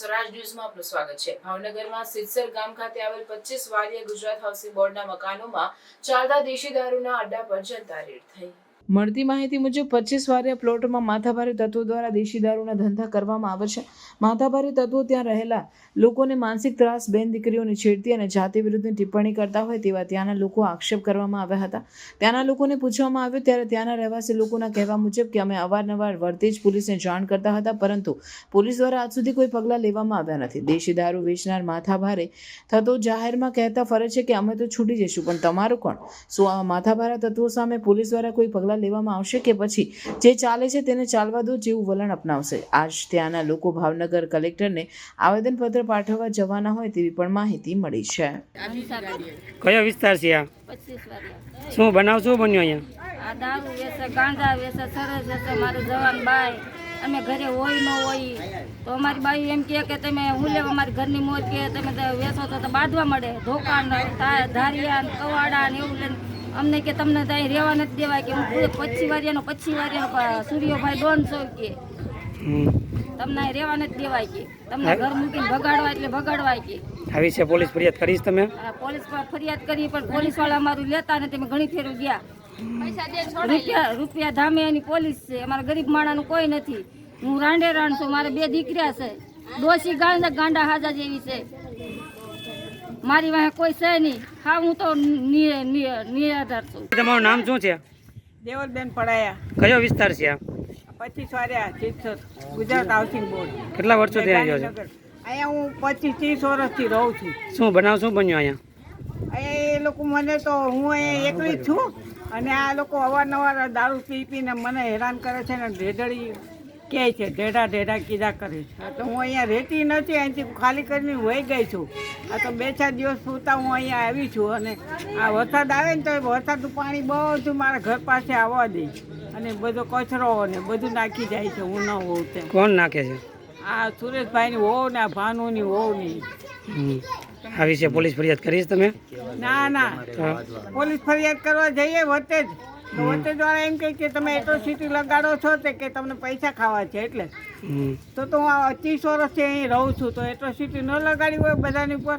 સ્વરાજ ન્યૂઝમાં આપનું સ્વાગત છે. ભાવનગરમાં સિદસર ગામ ખાતે આવેલ પચીસ વારિયા ગુજરાત હાઉસિંગ બોર્ડના મકાનોમાં ચાલતા દેશી દારૂના અડ્ડા પર જનતા રેડ થઈ. મળતી માહિતી મુજબ, પચીસ વારિયા પ્લોટમાં માથાભારે તત્વો દ્વારા દેશી દારૂના ધંધા કરવામાં આવે છે. માથાભારે તત્વો ત્યાં રહેલા લોકોને માનસિક ત્રાસ, બેન દીકરીઓની છેડતી અને જાતિ વિરુદ્ધની ટિપ્પણી કરતા હોય તેવા ત્યાંના લોકો આક્ષેપ કરવામાં આવ્યા હતા. ત્યાંના લોકોને પૂછવામાં આવ્યું ત્યારે ત્યાંના રહેવાસી લોકોના કહેવા મુજબ કે અમે અવારનવાર વર્તેજ પોલીસને જાણ કરતા હતા, પરંતુ પોલીસ દ્વારા આજ સુધી કોઈ પગલાં લેવામાં આવ્યા નથી. દેશી દારૂ વેચનાર માથાભારે થતો જાહેરમાં કહેતા ફરે છે કે અમે તો છૂટી જઈશું, પણ તમારું કોણ? શું આ માથાભારા તત્વો સામે પોલીસ દ્વારા કોઈ પગલાં લેવામાં આવશે કે પછી જે ચાલે છે તેને ચાલવા દો જેવું વલણ અપનાવશે. આજ ત્યાંના લોકો ભાવનગર કલેક્ટરને આવેદનપત્ર પાઠવવા જવાના હોય તેવી પણ માહિતી મળી છે. કયો વિસ્તાર છે આ? શું બનાવ શું બન્યો અહીંયા? આ દારૂ ગાંજા વેચે સરસ મારું જવાન બાઈ અમે ઘરે હોય ન હોય. તો અમારી બાઈ એમ કહે કે તમે હું લેવા અમારી ઘરની મોજ કે તમે વેસો વેચો તો તો બાંધવા મળે. ધોકા ને ધારિયા કવાડા ને એવું લઈને અમને કે તમને ત્યાં રહેવા નથી દેવાય કે હું પચી વારિયાનો પચી વારિયાનો સૂર્યભાઈ દોઢસો કે. તમને અહીં રહેવા નથી દેવાય કે. તમને ઘર મૂકીને ભગાડવા એટલે ભગાડવા કે. આવી છે પોલીસ ફરિયાદ કરીશ તમે? આ પોલીસ પર ફરિયાદ કરી પણ પોલીસવાળા અમારું લેતા નથી. અમે ઘણી ફેરું ગયા. રૂપિયા રૂપિયા ધામે એની પોલીસ છે. અમારા ગરીબ માણાનું કોઈ નથી. હું રાંડે રાણ છું. મારે બે દીકરા છે. ડોસી ગાંડા ગાંડા હાજા જેવી છે. મારી વાહે કોઈ છે નહીં. હા હું તો નિ- નિ- નિરાધાર છું. તમારું નામ શું છે? દેવલબેન પડાયા. કયો વિસ્તાર છે પચીસ વાર્યા ચિત્સર ગુજરાત હાઉસિંગ બોર્ડ. કેટલા વર્ષોથી અહીંયા રહ્યો છે? અહીંયા હું પચીસ ત્રીસ વર્ષથી રહું છું. શું બનાવ શું બન્યું અહીંયા? અહીંયા એ લોકો મને તો હું અહીંયા એકલી જ છું. અને આ લોકો અવારનવાર દારૂ પી પીને મને હેરાન કરે છે ને ઢેઢડી કહે છે ઢેઢા ઢેઢા કીધા કરે છે. તો હું અહીંયા રહેતી નથી અહીંથી ખાલી કરીને વહી ગઈ છું. આ તો બે ચાર દિવસ સુતા હું અહીંયા આવી છું અને આ વરસાદ આવે ને તો એ વરસાદનું પાણી બધું મારા ઘર પાસે આવવા દે. અને બધો કચરો ને બધું નાખી જાય છે હું ન હોઉં તેમ. કોણ નાખે છે? આ સુરેશભાઈની હોવ ને આ ભાનુની હોવ હમ. આ વિશે પોલીસ ફરિયાદ કરીશ તમે? ના ના. પોલીસ ફરિયાદ કરવા જઈએ વચ્ચે જ. તો વચ્ચે વાળા એમ કહે કે તમે એટ્રોસિટી લગાડો છો તે કે તમને પૈસા ખાવા છે એટલે. તો તો હું ત્રીસ વર્ષથી અહીં રહું છું તો એટ્રોસિટી ન લગાડી હોય બધાની ઉપર?